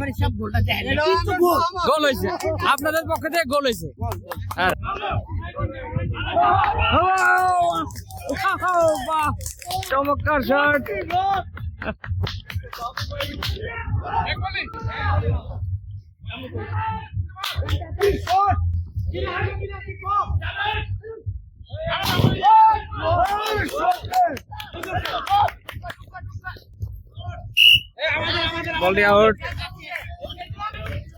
গোল। গোল হয়েছে। আপনাদের পক্ষে থেকে গোল হয়েছে। হ্যাঁ। চমৎকার শট বলটি আউট তালি দেয় না, আল্লাহ ম্যানেজার, ব্যর্থ ম্যানেজার। আমরা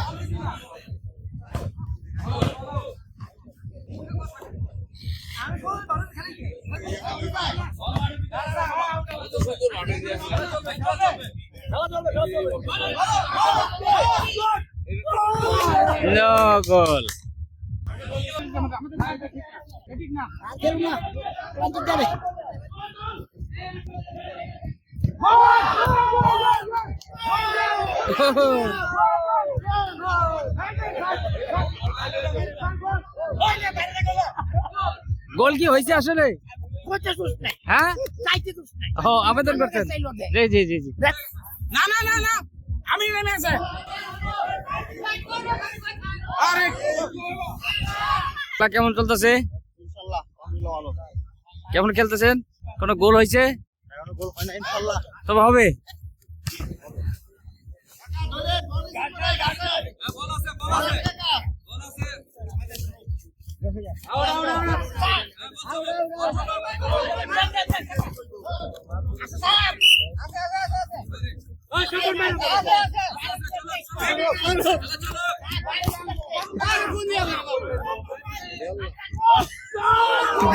নো গোল গোল কি হয়েছে আসলে? হ্যাঁ? আবেদন করতেন জি জি জি না না না না। আমি নেমে আছে আরে কেমন চলতেছে? কেমন খেলতেছেন? কোনো গোল হয়েছে? তবে হবে।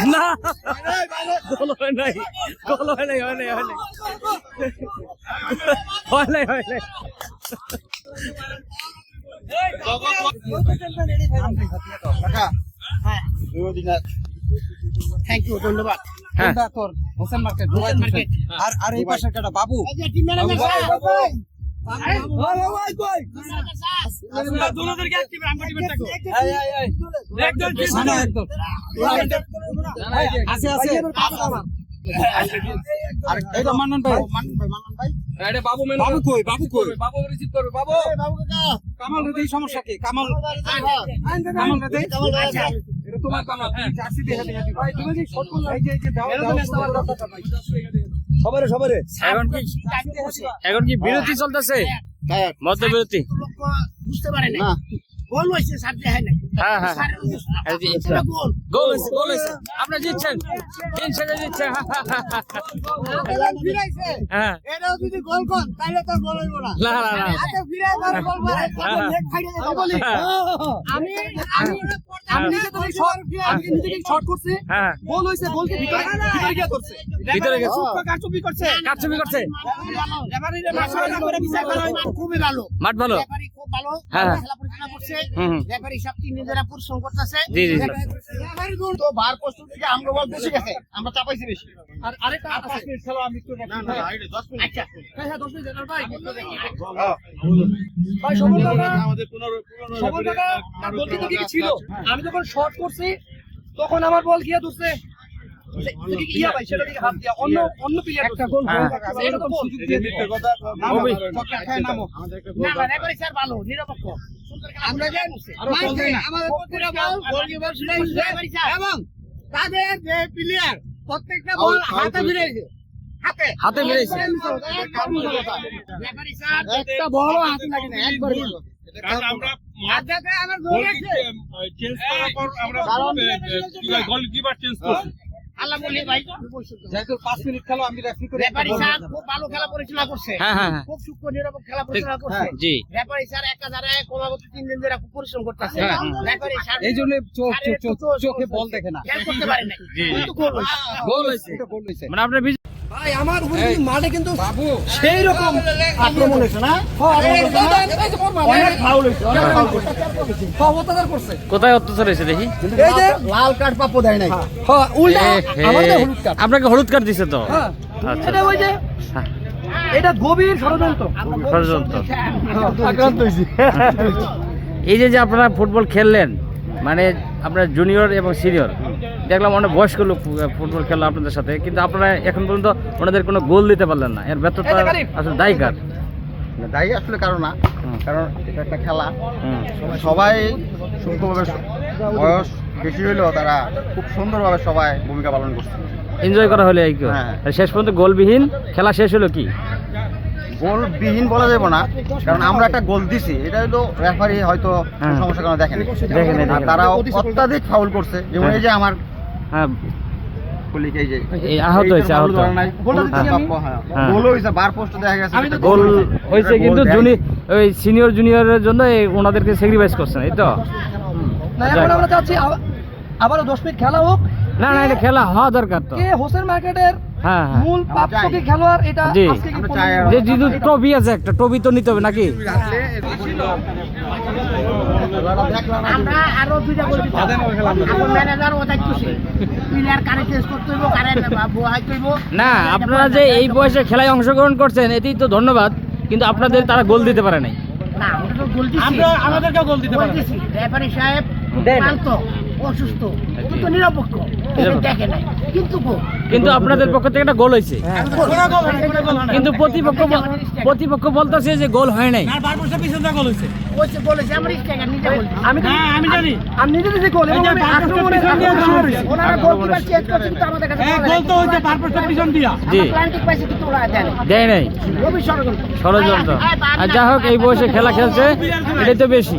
না। গোল হয় নাই গোল হয় নাই হয় নাই হয় নাই। হয় নাই হয় নাই। থ্যাংক ইউ ধন্যবাদ। হ্যাঁ। হোসেন মার্কেট আর আর এই পাশের কাটা বাবু। একদম। আছে আছে। এটা মান্নান ভাই। এটা বাবু মেন বাবু কই বাবু কই? বাবু রিসিভ করবে বাবু। কামাল রে দেই সমস্যা কি? কামাল। কামাল রে দেই। এটা তোমার কামাল জার্সি দিয়ে হাতে হাতে ভাই তুমি যে শট করলে। এই যে এই যে দাও সবারে সবারে। এখন কি? এখন কি? বিরতি চলতেছে? মধ্য বিরতি বুঝতে পারে না। গোল হয়েছে স্যার দেখায় না হ্যাঁ, হ্যাঁ। স্যারের দোষ না। এই যে- এটা গোল। গোল হয়েছে গোল হয়েছে। আপনি জিতছেন। তিন জিতছেন। হ্যাঁ। এটাও যদি গোল কর তাহলে তো গোল হইব না। না না না ফিরে ধরে গোল মারে। লেগ ফাইড়ে যাবে বলি। আমি আমি আমি নিজে তো শট আমি নিজে শট করছি। গোল হইছে গোল ভিতরে ভিতরে গিয়ে ধরছে। ভিতরে গেছে কারচুপি করছে। কারচুপি করছে। রেফারিরে মাশাআল্লাহ করে বিচার করা খুবই ভালো। মাঠ ভালো? খুব ভালো। হ্যাঁ। খেলা পরিচালনা করছে। হুম, হুম। রেফারি সব তিন নিজেরা পরিশ্রম করতেছে। জি, জি, জি। রেফারি গুণ তো ভার কষ্ট থেকে আমরা বল বেশি গেছে আমরা চাপাইছি বেশি। আর আরেকটা খেলো আমি একটু না না 10 মিনিট। আচ্ছা। হ্যাঁ হ্যাঁ 10 মিনিট ভাই। ভাই সবল দাদা। আমাদের 15 সবল দাদা কি ছিল। আমি যখন শর্ট করছি তখন আমার বল গিয়ে ধরছে। ইয়া ভাই সেটা দিকে হাত দিয়া অন্য অন্য প্লেয়ার একটা গোল। এরকম সুযোগ দিয়ে ওবি। নামো না না রেফারি স্যার ভালো নিরপেক্ষ। আমরা যে আমাদের প্রতিটা বল গোলকিপার রেফারি স্যার। এবং তাদের যে প্লেয়ার প্রত্যেকটা বল হাতে ফিরেছে হাতে। হাতে ফিরেছে। একটা হাতে লাগে না একবার হাতে আমার গোল আছে আল্লাহ বলি ভাই। যেহেতু 5 মিনিট খেলো আমি রেফারি করে রেফারি স্যার খুব ভালো খেলা পরিচালনা করছে। হ্যাঁ হ্যাঁ হ্যাঁ। খুব সূক্ষ্ম খেলা পরিচালনা করছে। জি। রেফারি স্যার একা দাঁড়ায় ক্রমাগত তিন দিন ধরে খুব পরিশ্রম করতেছে। হ্যাঁ। রেফারি স্যার এই জন্য চোখ চোখ- চোখ- চোখে বল দেখে না। করতে পারে না জি। গোল হয়েছে। গোল হইছে মানে আপনার ভাই আমার উপরে কিন্তু মাঠে কিন্তু সেই রকম আক্রমণ হয়েছে না অনেক ফাউল হয়েছে অনেক ফাউল করছে হ্যাঁ, অত্যাচার করছে কোথায় অত্যাচার হয়েছে দেখি এই যে লাল কার্ড পাপো দেয় নাই হ্যাঁ উল্টা আমাদের হলুদ কার্ড আপনাকে হলুদ কার্ড দিছে তো হ্যাঁ আচ্ছা। এটা ওই যে হ্যাঁ, এটা গভীর ষড়যন্ত্র ষড়যন্ত্র আক্রান্ত হয়েছি এই যে যে আপনারা ফুটবল খেললেন মানে আপনার জুনিয়র এবং সিনিয়র দেখলাম অনেক বয়স্ক লোক ফুটবল খেললো আপনাদের সাথে কিন্তু আপনারা এখন পর্যন্ত ওনাদের কোনো গোল দিতে পারলেন না। এর ব্যর্থতা আসলে দায়ী কার? দায়ী আসলে কারণ না কারণ এটা একটা খেলা। সবাই সূক্ষ্মভাবে বয়স বেশি হইলেও তারা খুব সুন্দরভাবে সবাই ভূমিকা পালন করছে। এনজয় করা হলে এই কি হ্যাঁ। শেষ পর্যন্ত গোলবিহীন খেলা শেষ হলো কি? গোল বিহীন বলা যাবে না কারণ আমরা একটা গোল দিছি এটা হলো রেফারি হয়তো হ্যাঁ। সমস্যা কারণে দেখেনি। তারা অত্যাধিক ফাউল করছে। যেমন এই যে আমার হ্যাঁ। আহত হয়েছে, আহত। গোল। প্রাপ্য, হ্যাঁ। হ্যাঁ। হয়েছে কিন্তু ওই সিনিয়র জুনিয়রের জন্য ওনাদেরকে স্যাক্রিফাইস করছেন এই তো? আমরা চাচ্ছি আবারও দশ মিনিট খেলা হোক। না না এটা খেলা হওয়া দরকার তো। হোসেন মার্কেটের হ্যাঁ হ্যাঁ। মূল আমরা প্রাপ্ত চাই। কি খেলোয়াড়? এটা আজকে যে ট্রফি আছে একটা ট্রফি তো নিতে হবে নাকি? আমরা আরও দুইটা গোল দিতাম এখন ম্যানেজার ও দেখতেছে প্লেয়ার কারে চেঞ্জ করতে হইব কারে বহাইতে হইব না আপনারা যে এই বয়সে খেলায় অংশগ্রহণ করছেন এতেই তো ধন্যবাদ। কিন্তু আপনাদের তারা গোল দিতে পারে নাই। না তো গোল দিছি। আমরা আমাদেরকেও গোল দিতে পারে রেফারি সাহেব দেন। অসুস্থ কিন্তু নিরপেক্ষ নিরপেক্ষ। দেখে নাই। কিন্তু কিন্তু আপনাদের পক্ষ থেকে একটা গোল হয়েছে। কিন্তু প্রতিপক্ষ প্রতিপক্ষ বলতেছে যে গোল হয় নাই। আমি জানি। আমি নিজে নিজে গোল দিয়া ষড়যন্ত্র আয়, আর যা হোক এই বয়সে খেলা খেলছে এটাই তো বেশি।